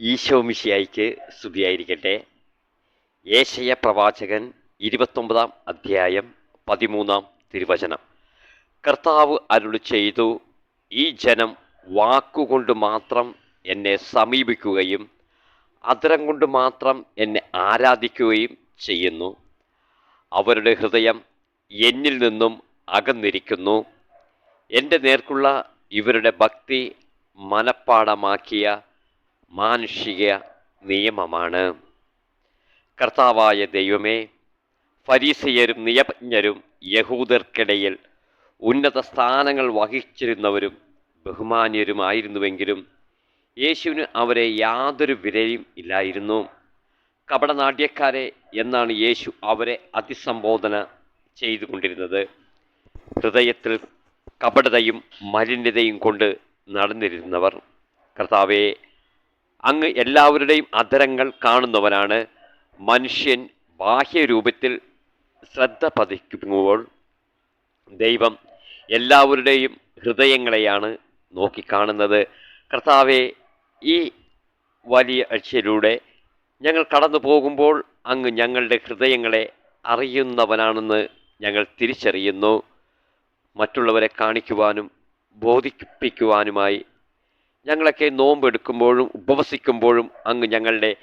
ഈശോ മിശിയായിക്ക് സ്തുതിയായിരിക്കട്ടെ. ഏശയ പ്രവാചകൻ ഇരുപത്തൊമ്പതാം അധ്യായം പതിമൂന്നാം തിരുവചനം. കർത്താവ് അരുളി ചെയ്തു ഈ ജനം വാക്കുകൊണ്ട് മാത്രം എന്നെ സമീപിക്കുകയും അതരം കൊണ്ട് മാത്രം എന്നെ ആരാധിക്കുകയും ചെയ്യുന്നു. അവരുടെ ഹൃദയം എന്നിൽ നിന്നും അകന്നിരിക്കുന്നു. എന്റെ നേർക്കുള്ള ഇവരുടെ ഭക്തി മനപ്പാടമാക്കിയ മാനുഷിക നിയമമാണ്. കർത്താവായ ദൈവമേ ഫരീസയരും നിയമജ്ഞരും യഹൂദർക്കിടയിൽ ഉന്നത സ്ഥാനങ്ങൾ വഹിച്ചിരുന്നവരും ബഹുമാന്യരുമായിരുന്നുവെങ്കിലും യേശുവിന് അവരെ യാതൊരു വിലയും ഇല്ലായിരുന്നു. കപടനാട്യക്കാരെ എന്നാണ് യേശു അവരെ അതിസംബോധന ചെയ്തുകൊണ്ടിരുന്നത്. ഹൃദയത്തിൽ കപടതയും മലിനതയും കൊണ്ട് നടന്നിരുന്നവർ. കർത്താവെ അങ്ങ് എല്ലാവരുടെയും അധരങ്ങൾ കാണുന്നവനാണ്. മനുഷ്യൻ ബാഹ്യരൂപത്തിൽ ശ്രദ്ധ പതിക്കുമ്പോൾ ദൈവം എല്ലാവരുടെയും ഹൃദയങ്ങളെയാണ് നോക്കിക്കാണുന്നത്. കർത്താവെ ഈ വലിയ ആഴ്ചയിലൂടെ ഞങ്ങൾ കടന്നു പോകുമ്പോൾ അങ്ങ് ഞങ്ങളുടെ ഹൃദയങ്ങളെ അറിയുന്നവനാണെന്ന് ഞങ്ങൾ തിരിച്ചറിയുന്നു. മറ്റുള്ളവരെ കാണിക്കുവാനും ബോധിപ്പിക്കുവാനുമായി ഞങ്ങളൊക്കെ നോമ്പെടുക്കുമ്പോഴും ഉപവസിക്കുമ്പോഴും അങ്ങ് ഞങ്ങളുടെ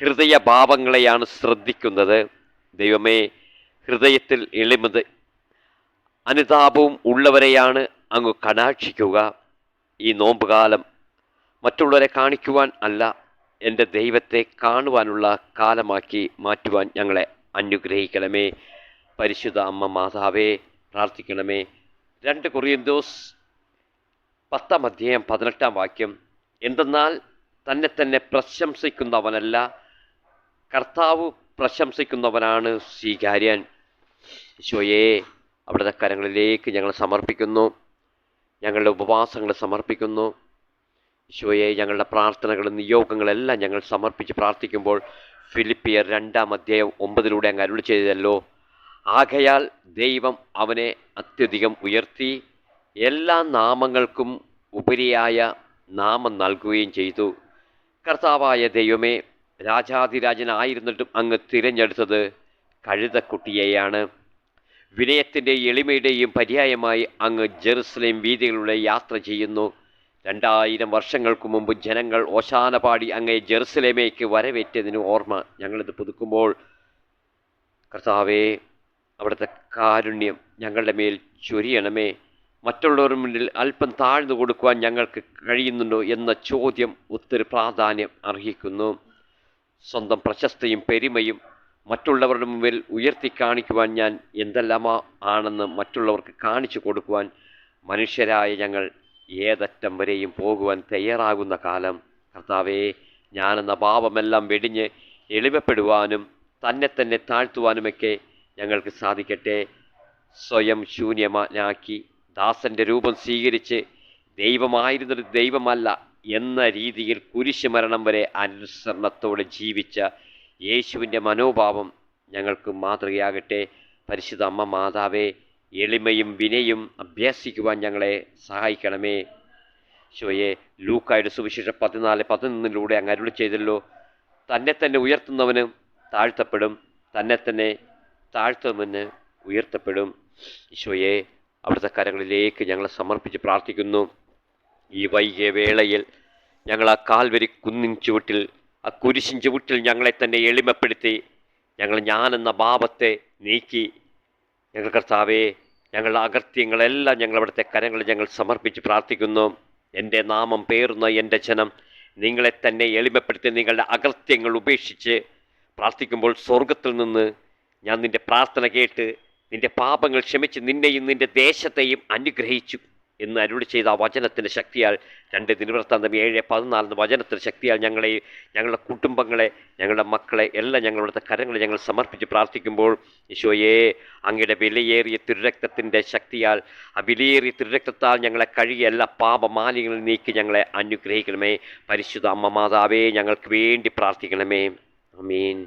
ഹൃദയഭാവങ്ങളെയാണ് ശ്രദ്ധിക്കുന്നത്. ദൈവമേ ഹൃദയത്തിൽ എളിമത് അനുതാപവും ഉള്ളവരെയാണ് അങ്ങ് കടാക്ഷിക്കുക. ഈ നോമ്പുകാലം മറ്റുള്ളവരെ കാണിക്കുവാൻ അല്ല എന്റെ ദൈവത്തെ കാണുവാനുള്ള കാലമാക്കി മാറ്റുവാൻ ഞങ്ങളെ അനുഗ്രഹിക്കണമേ. പരിശുദ്ധ അമ്മ മാതാവേ പ്രാർത്ഥിക്കണമേ. രണ്ട് കൊറിയന്തോസ് പത്താം അധ്യായം പതിനെട്ടാം വാക്യം. എന്തെന്നാൽ തന്നെ തന്നെ പ്രശംസിക്കുന്നവനല്ല കർത്താവ് പ്രശംസിക്കുന്നവനാണ് സ്വീകാര്യൻ. ഈശോയെ അവിടുത്തെ കരങ്ങളിലേക്ക് ഞങ്ങൾ സമർപ്പിക്കുന്നു. ഞങ്ങളുടെ ഉപവാസങ്ങൾ സമർപ്പിക്കുന്നു. ഈശോയെ ഞങ്ങളുടെ പ്രാർത്ഥനകളും നിയോഗങ്ങളെല്ലാം ഞങ്ങൾ സമർപ്പിച്ച് പ്രാർത്ഥിക്കുമ്പോൾ ഫിലിപ്പിയർ രണ്ടാം അധ്യായം ഒമ്പതിലൂടെ അങ്ങ് അരുൾ ചെയ്തല്ലോ ആകയാൽ ദൈവം അവനെ അത്യധികം ഉയർത്തി എല്ലാ നാമങ്ങൾക്കും ഉപരിയായ നാമം നൽകുകയും ചെയ്തു. കർത്താവായ ദൈവമേ രാജാതിരാജനായിരുന്നിട്ടും അങ്ങ് തിരഞ്ഞെടുത്തത് കഴുതക്കുട്ടിയെയാണ്. വിനയത്തിന്റെ എളിമയുടെയും പര്യായമായി അങ്ങ് ജെറുസലേം വീതികളിലൂടെ യാത്ര ചെയ്യുന്നു. രണ്ടായിരം വർഷങ്ങൾക്ക് മുമ്പ് ജനങ്ങൾ ഓശാന പാടി അങ്ങേ ജെറുസലേമേക്ക് വരവേറ്റതിന് ഓർമ്മ ഞങ്ങളിത് പുതുക്കുമ്പോൾ കർത്താവേ അവിടുത്തെ കാരുണ്യം ഞങ്ങളുടെ മേൽ ചൊരിയണമേ മറ്റുള്ളവരുടെ മുന്നിൽ അല്പം താഴ്ന്നു കൊടുക്കുവാൻ ഞങ്ങൾക്ക് കഴിയുന്നുണ്ടോ എന്ന ചോദ്യം ഒത്തിരി പ്രാധാന്യം അർഹിക്കുന്നു. സ്വന്തം പ്രശസ്തിയും പെരുമയും മറ്റുള്ളവരുടെ മുമ്പിൽ ഉയർത്തി കാണിക്കുവാൻ ഞാൻ എന്തെല്ലാമാ ആണെന്ന് മറ്റുള്ളവർക്ക് കാണിച്ചു കൊടുക്കുവാൻ മനുഷ്യരായ ഞങ്ങൾ ഏതറ്റം വരെയും പോകുവാൻ തയ്യാറാകുന്ന കാലം. കർത്താവേ ഞാനെന്ന ഭാവമെല്ലാം വെടിഞ്ഞ് എളിമപ്പെടുവാനും തന്നെ തന്നെ താഴ്ത്തുവാനുമൊക്കെ ഞങ്ങൾക്ക് സാധിക്കട്ടെ. സ്വയം ശൂന്യമാക്കി ദാസന്റെ രൂപം സ്വീകരിച്ച് ദൈവമായിരുന്നൊരു ദൈവമല്ല എന്ന രീതിയിൽ കുരിശ് മരണം വരെ അനുസരണത്തോടെ ജീവിച്ച യേശുവിന്റെ മനോഭാവം ഞങ്ങൾക്ക് മാതൃകയാകട്ടെ. പരിശുദ്ധ അമ്മ മാതാവേ എളിമയും വിനയും അഭ്യസിക്കുവാൻ ഞങ്ങളെ സഹായിക്കണമേ. ശിവയെ ലൂക്കായുടെ സുവിശേഷം പതിനാല് പതിനൊന്നിലൂടെ അങ്ങ് അരുളി ചെയ്തല്ലോ. തന്നെ തന്നെ ഉയർത്തുന്നവന് താഴ്ത്തപ്പെടും തന്നെ തന്നെ താഴ്ത്തുന്നവന് ഉയർത്തപ്പെടും. ഈശോയെ അവിടുത്തെ കരങ്ങളിലേക്ക് ഞങ്ങളെ സമർപ്പിച്ച് പ്രാർത്ഥിക്കുന്നു. ഈ വൈകിയ വേളയിൽ ഞങ്ങൾ ആ കാൽവരി കുന്നിൻ ചുവട്ടിൽ ആ കുരിശിൻ ചുവട്ടിൽ ഞങ്ങളെ തന്നെ എളിമപ്പെടുത്തി ഞങ്ങൾ ഞാനെന്ന പാപത്തെ നീക്കി. ഞങ്ങൾ കർത്താവേ ഞങ്ങളുടെ അകൃത്യങ്ങളെല്ലാം ഞങ്ങളവിടുത്തെ കരങ്ങളിൽ ഞങ്ങൾ സമർപ്പിച്ച് പ്രാർത്ഥിക്കുന്നു. എന്റെ നാമം പേറുന്ന എന്റെ ജനം നിങ്ങളെ തന്നെ എളിമപ്പെടുത്തി നിങ്ങളുടെ അകൃത്യങ്ങൾ ഉപേക്ഷിച്ച് പ്രാർത്ഥിക്കുമ്പോൾ സ്വർഗത്തിൽ നിന്ന് ഞാൻ നിന്റെ പ്രാർത്ഥന കേട്ട് നിന്റെ പാപങ്ങൾ ക്ഷമിച്ച് നിന്നെയും നിന്റെ ദേശത്തെയും അനുഗ്രഹിച്ചു എന്ന് അരുളി ചെയ്ത ആ വചനത്തിന്റെ ശക്തിയാൽ രണ്ട് ദിനവൃത്താന്തം ഏഴ് പതിനാലിന് വചനത്തിന്റെ ശക്തിയാൽ ഞങ്ങളെ ഞങ്ങളുടെ കുടുംബങ്ങളെ ഞങ്ങളുടെ മക്കളെ എല്ലാം ഞങ്ങളുടെ കരങ്ങളെ ഞങ്ങൾ സമർപ്പിച്ച് പ്രാർത്ഥിക്കുമ്പോൾ ഈശോയെ അങ്ങയുടെ വിലയേറിയ തിരുരക്തത്തിന്റെ ശക്തിയാൽ ആ വിലയേറിയ തിരുരക്തത്താൽ ഞങ്ങളെ കഴുകിയ എല്ലാ പാപമാലിന്യങ്ങളിൽ നീക്കി ഞങ്ങളെ അനുഗ്രഹിക്കണമേ. പരിശുദ്ധ അമ്മ മാതാവേ ഞങ്ങൾക്ക് വേണ്ടി പ്രാർത്ഥിക്കണമേ. അമീൻ